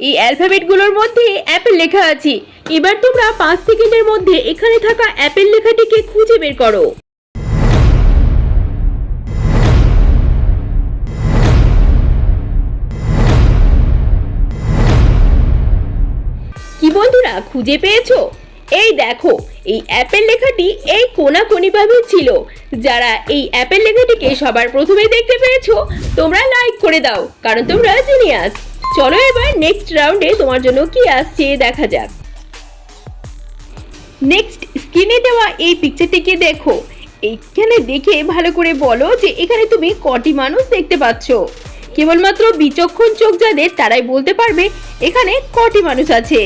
এই অ্যালফাবেটগুলোর মধ্যে অ্যাপেল লেখা আছে। এবার তোমরা পাঁচ সেকেন্ডের মধ্যে এখানে থাকা অ্যাপেল লেখাটিকে খুঁজে বের করো। কি বন্ধুরা, খুঁজে পেয়েছ? এই দেখো, এই অ্যাপেল লেখাটি এই কোনাকুনি ভাবে ছিল। যারা এই অ্যাপেল লেখাটিকে সবার প্রথমে দেখতে পেয়েছ, তোমরা লাইক করে দাও, কারণ তোমরা জিনিয়াস চলো এবার নেক্সট রাউন্ডে তোমার জন্য কি আসছে দেখা যাক। নেক্সট স্ক্রিনে দেওয়া এই পিকচারটিকে দেখো। এইখানে দেখে ভালো করে বলো যে এখানে তুমি কটি মানুষ দেখতে পাচ্ছ। কেবলমাত্র বিচক্ষণ চোখ যাদের তারাই বলতে পারবে এখানে কটি মানুষ আছে।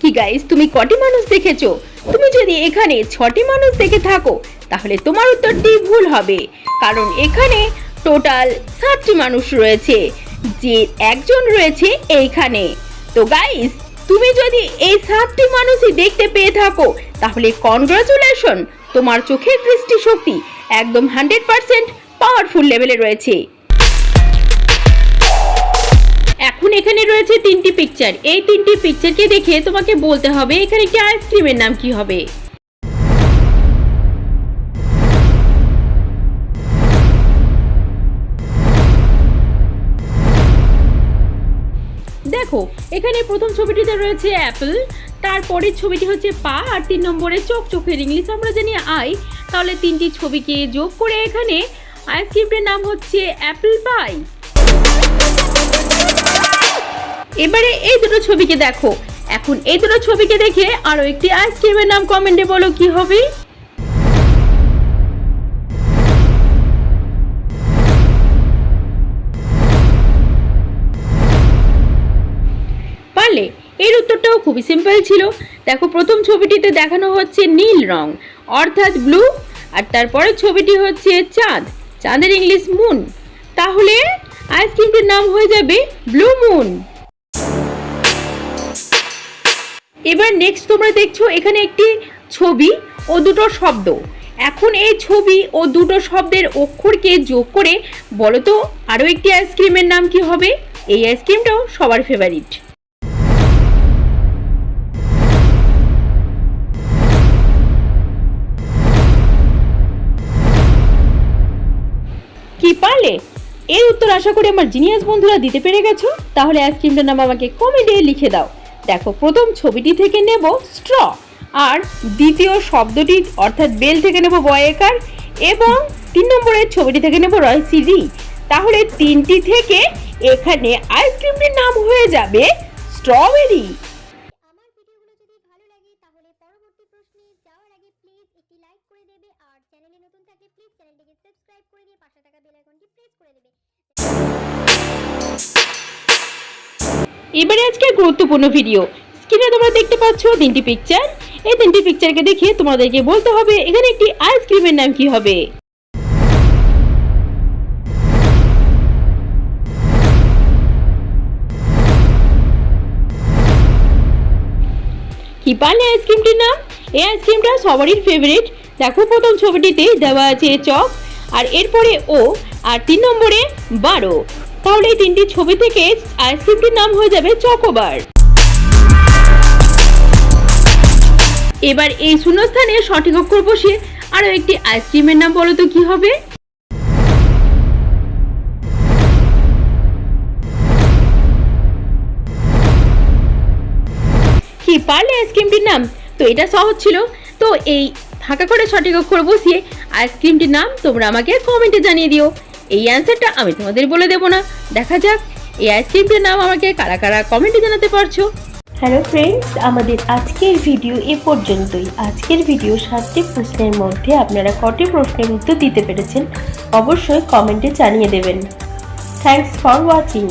কি গাইস তুমি কটি মানুষ দেখেছ? তুমি যদি এখানে ছটি মানুষ দেখে থাকো, তাহলে তোমার উত্তরটি ভুল হবে। কারণ এখানে টোটাল সাতটি মানুষ রয়েছে, যে একজন রয়েছে এইখানে। তো গাইস তুমি যদি এই সাতটি মানুষই দেখতে পেয়ে থাকো, তাহলে কনগ্রাচুলেশন তোমার চোখের দৃষ্টিশক্তি একদম হান্ড্রেড পার্সেন্ট পাওয়ারফুল লেভেলে রয়েছে। এখন রয়েছে তিনটি পিকচার এই তিনটি পিকচারকে দেখে তোমাকে বলতে হবে, এখানে একটি আইসক্রিমের নাম কি হবে? দেখো, এখানে প্রথম ছবিটিতে রয়েছে অ্যাপল তারপরের ছবিটি হচ্ছে পা, আর তিন নম্বরে চোখ চোখের ইংলিশ আমরা জানি আই তাহলে তিনটি ছবিকে যোগ করে এখানে আইসক্রিমটির নাম হচ্ছে অ্যাপল পাই এবারে এই দুটো ছবিকে দেখো। এখন এই দুটো ছবিকে দেখে আরও একটি আইসক্রিমের নাম কমেন্টে বলো, কি হবে? পারলে এর উত্তরটাও খুবই সিম্পল ছিল। দেখো, প্রথম ছবিটিতে দেখানো হচ্ছে নীল রং, অর্থাৎ ব্লু আর তারপরের ছবিটি হচ্ছে চাঁদ, চাঁদের ইংলিশ মুন তাহলে আইসক্রিমটির নাম হয়ে যাবে ব্লু মুন এবার নেক্সট তোমরা দেখছ এখানে একটি ছবি ও দুটো শব্দ। এখন এই ছবি ও দুটো শব্দের অক্ষরকে যোগ করে বলো তো আরও একটি আইসক্রিমের নাম কি হবে? এই আইসক্রিমটাও সবার ফেভারিট কি পারলে? এর উত্তর আশা করি আমার জিনিয়াস বন্ধুরা দিতে পেরে গেছো। তাহলে আইসক্রিমটার নাম আমাকে কমেন্টে লিখে দাও। দেখো, প্রথম ছবিটি থেকে নেব স্ট্র, আর দ্বিতীয় শব্দটি, অর্থাৎ বেল থেকে নেব বয়েকার, এবং তিন নম্বরের ছবিটি থেকে নেব রয়সি রি তাহলে তিনটি থেকে এখানে আইসক্রিমটির নাম হয়ে যাবে স্ট্রবেরি। লাইক করে দেবে, আর চ্যানেলে নতুন থাকলে প্লিজ চ্যানেলটিকে সাবস্ক্রাইব করে দিয়ে পাশে থাকা বেল আইকনটি প্রেস করে দেবে। এবারে আজকে গুরুত্বপূর্ণ ভিডিও স্ক্রিনে তোমরা দেখতে পাচ্ছ তিনটি পিকচার এই তিনটি পিকচারকে দেখে তোমাদেরকে বলতে হবে, এখানে একটি আইসক্রিমের নাম কি হবে? কি পারলে আইসক্রিমটির নাম? এই আইসক্রিমটা সবারই ফেভারিট দেখো প্রথম ছবিটিতে দেওয়া আছে চক আর এরপরে ও, আর তিন নম্বরে বারো। তাহলে এই তিনটি ছবি থেকে আইসক্রিমটির নাম হয়ে যাবে চকোবার এবার এই শূন্যস্থানে সঠিক অক্ষর বসিয়ে আরও একটি আইসক্রিমের নাম বলো তো কি হবে? কি পারলে আইসক্রিমটির নাম? তো এটা সহজ ছিল। তো এই ফাঁকা করে সঠিক অক্ষর বসিয়ে আইসক্রিমটির নাম তোমরা আমাকে কমেন্টে জানিয়ে দিও। এই অ্যান্সারটা আমি তোমাদের বলে দেবো না। দেখা যাক, এই আইসক্রিমটির নাম আমাকে কারা কারা কমেন্টে জানাতে পারছ? হ্যালো ফ্রেন্ডস আমাদের আজকের ভিডিও এ পর্যন্তই। আজকের ভিডিও সাতটি প্রশ্নের মধ্যে আপনারা কটি প্রশ্নের উত্তর দিতে পেরেছেন, অবশ্যই কমেন্টে জানিয়ে দেবেন। Thanks for watching